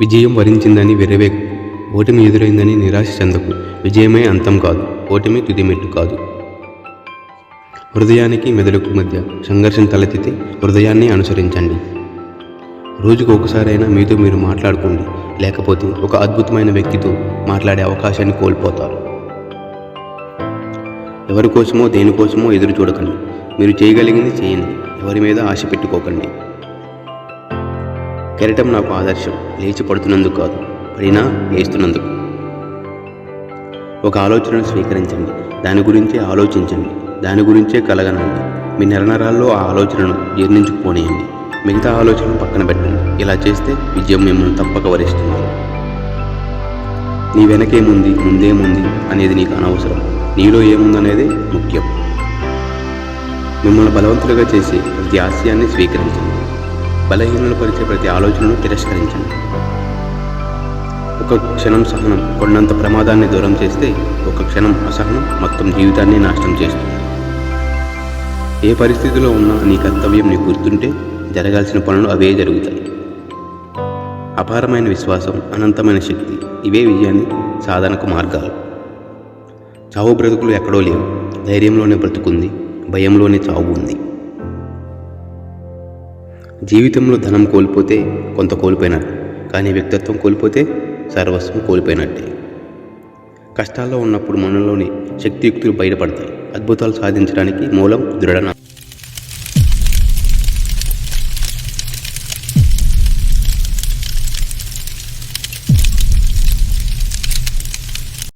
విజయం వరించిందని వెర్రవేగు ఓటమి ఎదురైందని నిరాశ చెందకు. విజయమే అంతం కాదు. ఓటమి తుదిమెట్టు కాదు. హృదయానికి మెదడుకు మధ్య సంఘర్షణ తలెత్తితే హృదయాన్ని అనుసరించండి. రోజుకు ఒకసారైనా మీతో మీరు మాట్లాడుకోండి. లేకపోతే ఒక అద్భుతమైన వ్యక్తితో మాట్లాడే అవకాశాన్ని కోల్పోతారు. ఎవరి కోసమో దేనికోసమో ఎదురు చూడకండి. మీరు చేయగలిగింది చేయండి. ఎవరి మీద ఆశ పెట్టుకోకండి. కెరటం నాకు ఆదర్శం. లేచి పడుతున్నందుకు కాదు పడినా లేస్తున్నందుకు. ఒక ఆలోచనను స్వీకరించండి. దాని గురించే ఆలోచించండి. దాని గురించే కలగనండి. మీ నరనరాల్లో ఆ ఆలోచనను జీర్ణించుకుపోనేయండి. మిగతా ఆలోచనను పక్కన పెట్టండి. ఇలా చేస్తే విజయం మిమ్మల్ని తప్పక వరిస్తుంది. నీ వెనకేముంది ముందేముంది అనేది నీకు అనవసరం. నీలో ఏముందనేది ముఖ్యం. మిమ్మల్ని బలవంతులుగా చేసే ప్రతి ఆశయాన్ని స్వీకరించండి. బలహీనలు పరిచే ప్రతి ఆలోచనను తిరస్కరించండి. ఒక క్షణం సహనం కొండంత ప్రమాదాన్ని దూరం చేస్తే ఒక క్షణం అసహనం మొత్తం జీవితాన్ని నాశనం చేస్తుంది. ఏ పరిస్థితిలో ఉన్నా నీ కర్తవ్యం నీకు గుర్తుంటే జరగాల్సిన పనులు అవే జరుగుతాయి. అపారమైన విశ్వాసం అనంతమైన శక్తి ఇవే విజయాన్ని సాధనకు మార్గాలు. చావు బ్రతుకులు ఎక్కడో లేవు. ధైర్యంలోనే బ్రతుకుంది భయంలోనే చావు ఉంది. జీవితంలో ధనం కోల్పోతే కొంత కోల్పోయినట్టు కానీ వ్యక్తిత్వం కోల్పోతే సర్వస్వం కోల్పోయినట్టే. కష్టాల్లో ఉన్నప్పుడు మనలోని శక్తియుక్తులు బయటపడతాయి. అద్భుతాలు సాధించడానికి మూలం దృఢన